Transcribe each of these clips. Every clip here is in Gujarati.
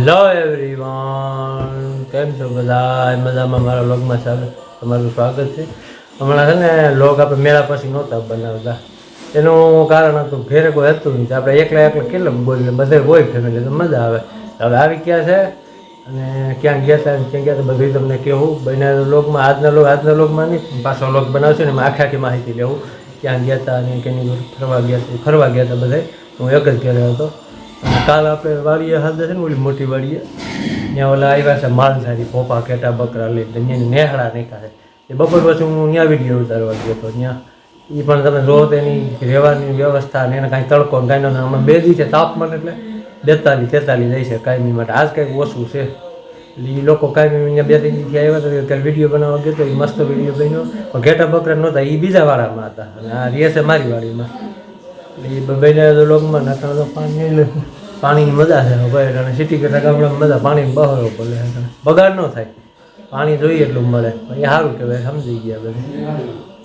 હેલો એવરીવન કેમ છો બધા? મજામાં મારા લોગમાં ચાલે. તમારું સ્વાગત છે. હમણાં છે ને લોગ આપણે મેળા પછી નહોતા બનાવતા. એનું કારણ હતું, ઘેરે કોઈ હતું નહીં. આપણે એકલા એકલા કેટલા બોલીએ? બધે હોય ફેમિલી તો મજા આવે. હવે આવી ગયા છે. અને ક્યાં ગયા હતા ક્યાં ગયા હતા બધું તમને કહેવું. બને લોગમાં આજના લોગ આજના લોગમાં નહીં. પાછો લોગ બનાવશે ને એમાં આખી આખી માહિતી લેવું. ક્યાં ગયા હતા અને કેની ફરવા ગયા હતા ફરવા ગયા હતા બધા હું એક જ ઘરે હતો. કાલ આપણે વાડીએ હાથે છે ને ઓલી મોટી વાડીએ, ત્યાં ઓલા આવ્યા છે માલધારી, પોપા, કેટા, બકરા લઈને ત્યાં નેહડા નીકળે છે. એ બપોર પછી હું ત્યાં વીડિયો ઉતારવા ગયો હતો ત્યાં. એ પણ તમે જો તેની રહેવાની વ્યવસ્થા ને એને કાંઈ તડકો કાંઈ ન અમે બે દિવસે તાપમાન એટલે બેતાલીસ, તેતાલીસ જાય છે કાયમી માટે. આજ કંઈક ઓછું છે. એટલે એ લોકો કાયમી અહીંયા બે, ત્રણ દિવસથી આવ્યા હતા, ત્યારે વીડિયો બનાવવા ગયો તો એ મસ્ત વીડિયો બન્યો. પણ ઘેટા બકરા નહોતા એ બીજા વાળામાં હતા. અને આ છે મારી વાડીમાં. એટલે એ તો લોકમાં નકર તો પાણી એટલે પાણીની મજા છે ભાઈ અને સિટી કરતાં ગામડામાં મજા પાણી બહાર પડે બગાડ ન થાય. પાણી જોઈએ એટલું મળે. એ સારું કહેવાય, સમજી ગયા બધા.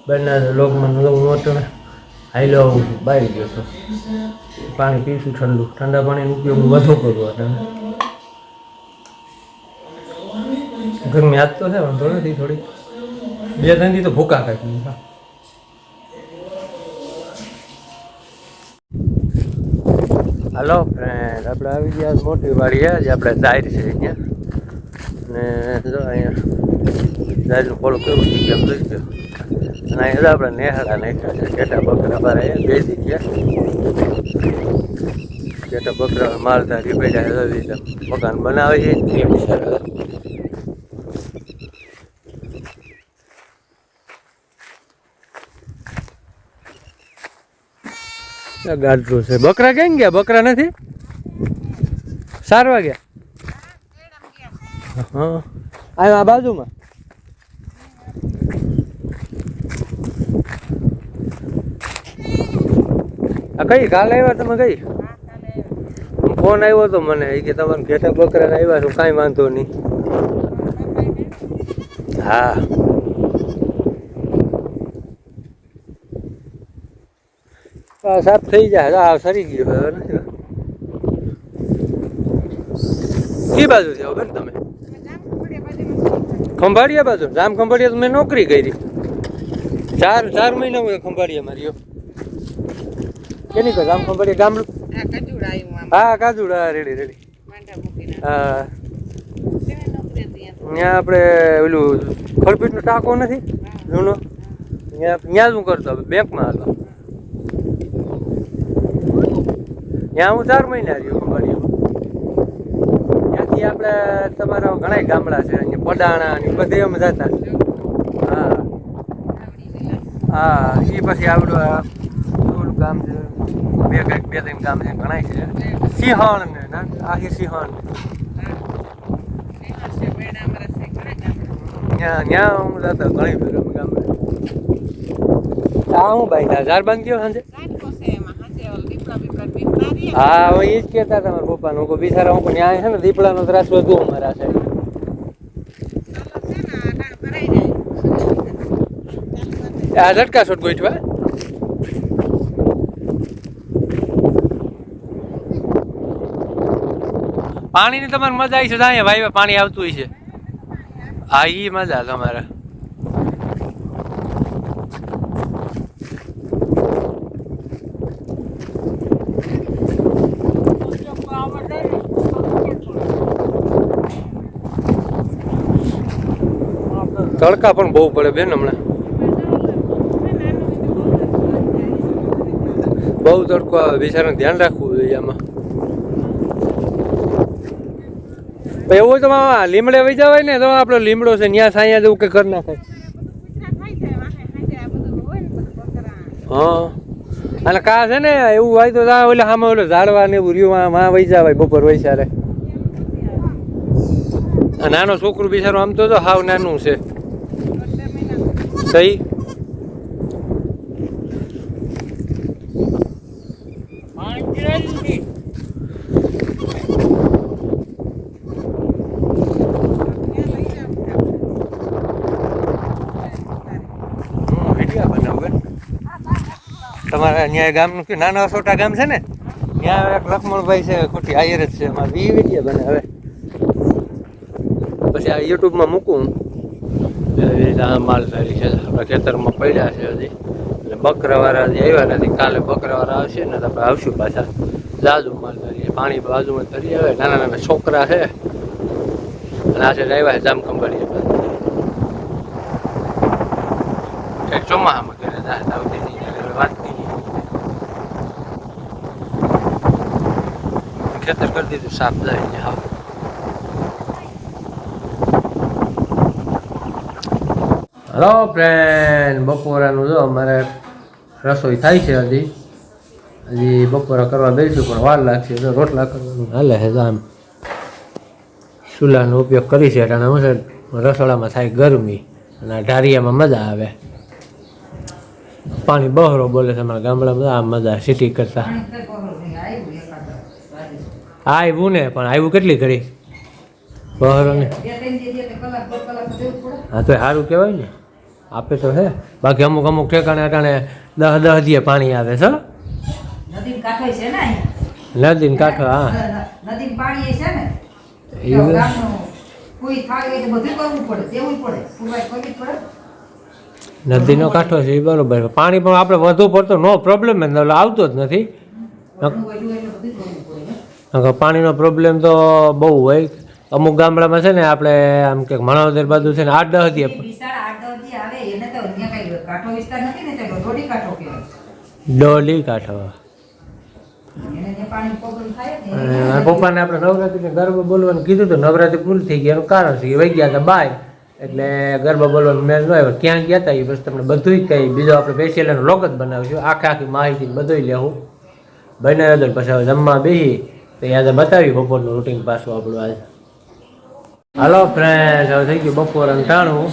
બંને લોકમાં મોટો હાઈલો બહાર ગયો છો. પાણી પીશું ઠંડુ. ઠંડા પાણીનો ઉપયોગ વધુ કરું તમે ગરમી આજ તો છે વાંધો નથી થોડી બે ત્રણ તો ભૂકા કાઢી હાલો ફ્રેન્ડ આપણે આવી ગયા મોટી વાડી છે જે આપણે જાહેર છે અહીંયા. ને જો અહીંયા જાહેરનું પોળું કેવું થઈ ગયું જોઈ ગયો અને અહીંયા આપણે નેહાળા નાખ્યા છે. કેટા બકરા બારે બેસી ગયા. કેટા બકરા માલધારી બેઠા મકાન બનાવે છે. બિચારા છે. બકરા કેમ ગયા? બકરા નથી? સારવા ગયા? હા. આ બાજુમાં. આ કઈ? કાલે આવ્યા તમે કઈ? ફોન આવ્યો હતો મને. કે તમારે ઘેટા બકરા આવ્યા છું. કાંઈ વાંધો નહીં. હા. સાફ થઈ જાય. આ સરી ગયો હવે નથી કઈ બાજુ છે બેન તમે? ખંભાળિયા બાજુ? રામ ખંભાળિયા મેં નોકરી કરી. ચાર ચાર મહિના હું ખંભાળિયા મારી કેની રામ ખંભાળિયા ગામડું? હા કાજુડા રેડી રેડી. હા. ત્યાં આપણે ઓલું ખળપીટનો ટાંકો નથી? જૂનો? ત્યાં ત્યાં જ હું કરતો બેંકમાં હતો ત્યાં હું ચાર મહિના રહ્યો ખંભાળિયામાં ત્યાંથી આપણે તમારા ઘણા ગામડા છે, અહીંયા પડાણા ને બધે અમે જતા. હા. હા એ પછી આવડું ગામ છે? બે કંઈક, બે ત્રણ ગામ છે ઘણા છે. સિંહણ ને આખી સિંહણ. ત્યાં ત્યાં હું જતો ઘણી ભેગા ગામડે. હું ભાઈ હજાર બાંધ ગયો સાંજે? હા, હવે એ જ કહેતા હતા મારા પપ્પાને. હું બિચારા, હું ન્યાય છે ને? દીપડાનો ત્રાસ વધુ અમારા છે. આ ઝટકા શોટ ગોઠવા. પાણીની તમારે મજા આવી છે તો અહીંયા ભાઈ, પાણી આવતું હોય છે. હા એ મજા તમારે તડકા પણ બહુ પડે બેન હમણાં. બહુ તડકો આવે, બિચારાને ધ્યાન રાખવું જોઈએ આમાં. એવું તો લીમડે વહી જવાય ને તો આપણો લીમડો છે ત્યાં સાયા જેવું કે કરી નાખાય હા. અને કા છે ને, એવું હોય તો ઓલે સામે ઓલે ઝાડવા ને એવું રહ્યું માં વહી જવાય બપોર વહી સારે નાનો છોકરું બિચારો આમ તો હાવ નાનું છે. સહી વીડિયો બનાવે તમારા ન્યાય ગામનું કે નાના સોટા ગામ છે ને, ત્યાં એક લખમણભાઈ છે, ખોટી હાયર જ છે, એમાં વી વીડિયો બને હવે પછી આ યુટ્યુબમાં મૂકું એવી રીતે આ માલધારી છે આપણા ખેતરમાં પડ્યા છે હજી એટલે બકરાવાળા હજી આવ્યા નથી કાલે બકરાવાળા આવશે ને તો આપણે આવશું પાછા જાજુ માલધારી પાણી બાજુમાં તરી આવે નાના નાના છોકરા છે. અને આ છે આવ્યા છે જામકંબરી ચોમાસામાં કરે દાંત આવતી નહીં વાત નહીં ખેતર કરી દીધું સાફ જાય ને હા હલો ફ્રેન્ડ બપોરાનું જો અમારે રસોઈ થાય છે હજી. હજી બપોરા કરવા દઈશું પણ વાર લાગશે તો રોટલા કરવાનું. હાલે છે તો આમ ચૂલાનો ઉપયોગ કરી છે એટલે હું છે રસોડામાં થાય ગરમી અને આ ઢારિયામાં મજા આવે. પાણી બહરો બોલે છે અમારા ગામડામાં આ મજા સિટી કરતા. આવ્યું ને પણ આવ્યું કેટલી ઘડી? બહરો ને. હા તો સારું કહેવાય ને. આપે તો હે. બાકી અમુક અમુક ઠેકાણે અટાણે દહ દહ દીએ પાણી આવે છે. નદી કાંઠો છે ને નદી કાંઠો હા. નદી પાણી છે ને? નદીનો કાંઠો છે એ બરોબર. પાણી પણ આપણે વધુ પડતો નો પ્રોબ્લેમ જ આવતો જ નથી. પાણીનો પ્રોબ્લેમ તો બહુ હોય. અમુક ગામડામાં છે ને આપણે આમ કે મણાવદર બાજુ છે ને આઠ દહ દીએ એ વિસ્તાર આગળથી આવે એને તો અહીંયા કઈ કાંઠો વિસ્તાર નથી ને તે દોઢી કાંઠો કહેવાય. ડોલી કાંઠો. જ પપ્પાને આપણે નવરાત્રિને ગરબા બોલવાનું કીધું તો નવરાત્રિ પૂરી થઈ ગયા એનું કારણ છે વહી ગયા હતા બાય એટલે ગરબા બોલવાનું મેળ ન આવ્યો. ક્યાં ગયા હતા એ બસ તમને બધું કહી. બીજો આપણે સ્પેશિયલ એનો લોક જ બનાવીશું આખી આખી માહિતી બધું લેવું બનાવ્યો હતો પછી હવે જમવા બેસી તો યાદ બતાવી બપોરનું રૂટીન પાછું આપણું આજે. હાલો ફ્રેન્ડ હવે થઈ ગયું બપોર ટાણું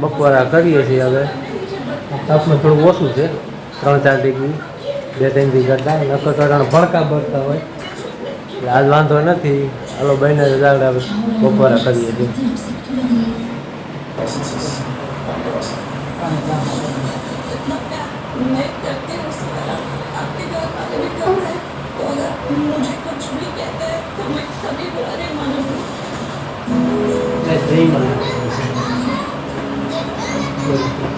બપોરા કરીએ છીએ હવે. તાપમાન થોડું ઓછું છે. ત્રણ ચાર ડિગ્રી બે ત્રણ ડિગ્રી કરતાં નક્કર કારણ ભડકા ભરતા હોય. એટલે આજ વાંધો નથી. હાલો બહેને દાડા બપોરા કરીએ છીએ. Thank you. Gracias.